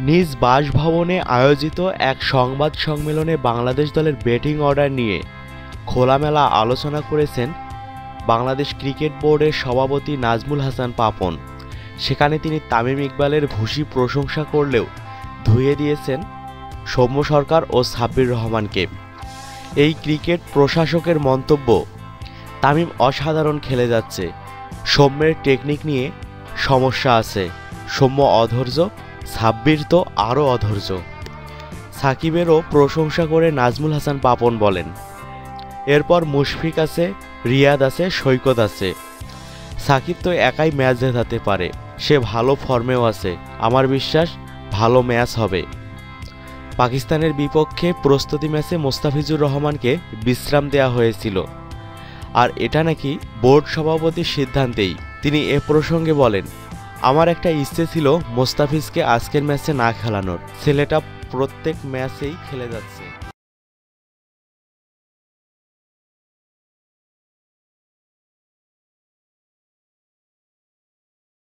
নিজ বাসভবনে আয়োজিত এক সংবাদ সম্মেলনে বাংলাদেশ দলের ব্যাটিং অর্ডার নিয়ে খোলামেলা আলোচনা করেছেন বাংলাদেশ ক্রিকেট বোর্ডের সভাপতি নাজমুল হাসান পাপন। সেখানে তিনি তামিম ইকবালের ভূষী প্রশংসা করলেও ধুয়ে দিয়েছেন সৌম্য সরকার ও সাব্বির রহমানকে। এই ক্রিকেট প্রশাসকের মন্তব্য, তামিম অসাধারণ খেলে যাচ্ছে। সৌম্যের টেকনিক নিয়ে সমস্যা আছে। সৌম্য অধৈর্য সাব্বির তো আরও অধৈর্য। সাকিবেরও প্রশংসা করে নাজমুল হাসান পাপন বলেন, এরপর মুশফিক আছে, রিয়াদ আছে, সৈকত আছে। সাকিব তো একাই ম্যাচ জেতাতে পারে, সে ভালো ফর্মেও আছে, আমার বিশ্বাস ভালো ম্যাচ হবে। পাকিস্তানের বিপক্ষে প্রস্তুতি ম্যাচে মোস্তাফিজুর রহমানকে বিশ্রাম দেওয়া হয়েছিল। আর এটা নাকি বোর্ড সভাপতির সিদ্ধান্তেই, তিনি এ প্রসঙ্গে বলেন আমার একটা ইচ্ছে ছিল মোস্তাফিজকে আজকের ম্যাচে না খেলানোর। ছেলেটা প্রত্যেক ম্যাচেই খেলে যাচ্ছে।